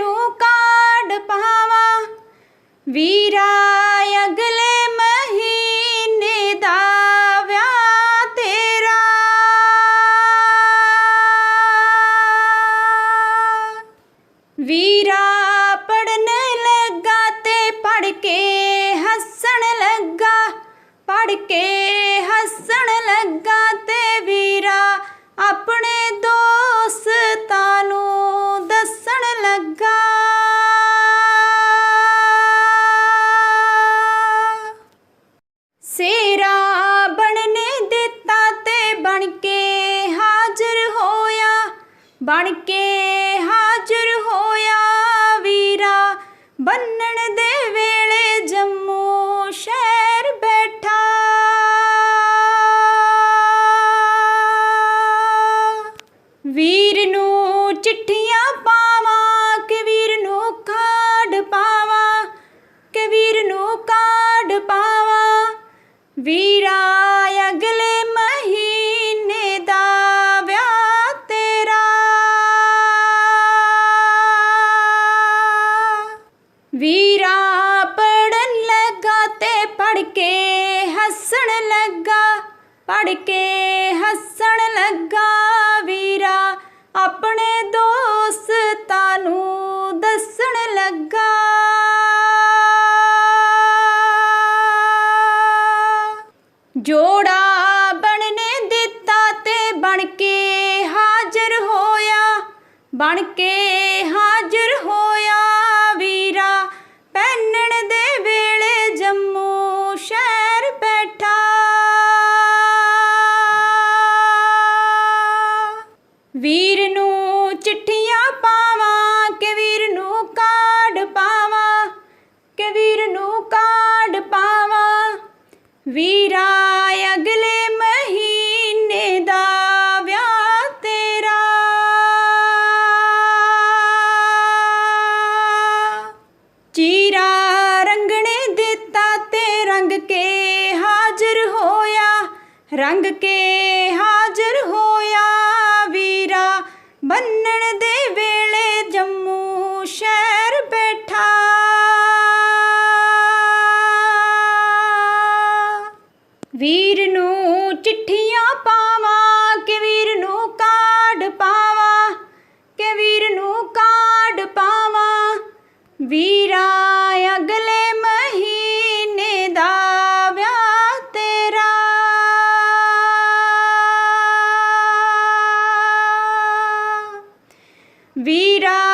ਨੂੰ ਕਾਢ ਪਾਵਾਂ। ਵੀਰਾ ਅਗਲੇ ਮਹੀਨੇ ਦਾ ਵਿਆਹ ਤੇਰਾ। ਵੀਰਾ ਪੜਨ ਲੱਗਾ ਤੇ ਪੜ ਕੇ ਹੱਸਣ ਲੱਗਾ। ਪੜ ਕੇ ਹੱਸਣ ਲੱਗਾ ਤੇ ਵੀ ਬਣ ਕੇ ਹਾਜ਼ਰ ਹੋਇਆ ਵੀਰਾ। ਬੰਨਣ ਦੇ ਵੇਲੇ ਜੰਮੂ ਸ਼ਹਿਰ ਬੈਠਾ। ਵੀਰ ਨੂੰ ਚਿੱਠੀਆਂ ਪਾਵਾਂ, ਕਿ ਵੀਰ ਨੂੰ ਕਾਢ ਪਾਵਾਂ, ਕਿ ਵੀਰ ਨੂੰ ਕਾਢ ਪਾਵਾਂ। ਵੀਰਾ ਅਗਲੇ ਪੜ ਕੇ ਹੱਸਣ ਲੱਗਾ ਵੀਰਾ। ਆਪਣੇ ਦੋਸਤਾਂ ਨੂੰ ਦੱਸਣ ਲੱਗਾ। ਜੋੜਾ ਬਣਨੇ ਦਿੱਤਾ ਤੇ ਬਣ ਕੇ ਹਾਜ਼ਰ ਹੋਇਆ। ਬਣ ਕੇ ਹਾਜ਼ਰ ਹੋਇਆ। ਵੀਰ ਨੂੰ ਚਿੱਠੀਆਂ ਪਾਵਾਂ, ਕਿ ਵੀਰ ਨੂੰ ਕਾਢ ਪਾਵਾਂ, ਕਿ ਵੀਰ ਨੂੰ ਕਾਢ ਪਾਵਾਂ। ਵੀਰਾ, ਅਗਲੇ ਮਹੀਨੇ ਦਾ ਵਿਆਹ ਤੇਰਾ। ਚੀਰਾ ਰੰਗਣੇ ਦਿੱਤਾ ਤੇ ਰੰਗ ਕੇ ਹਾਜ਼ਰ ਹੋਇਆ, ਰੰਗ ਕੇ ਹਾਜ਼ਰ ਹੋ ਬੰਨਣ ਦੇਵੇ ਵੀਰਾ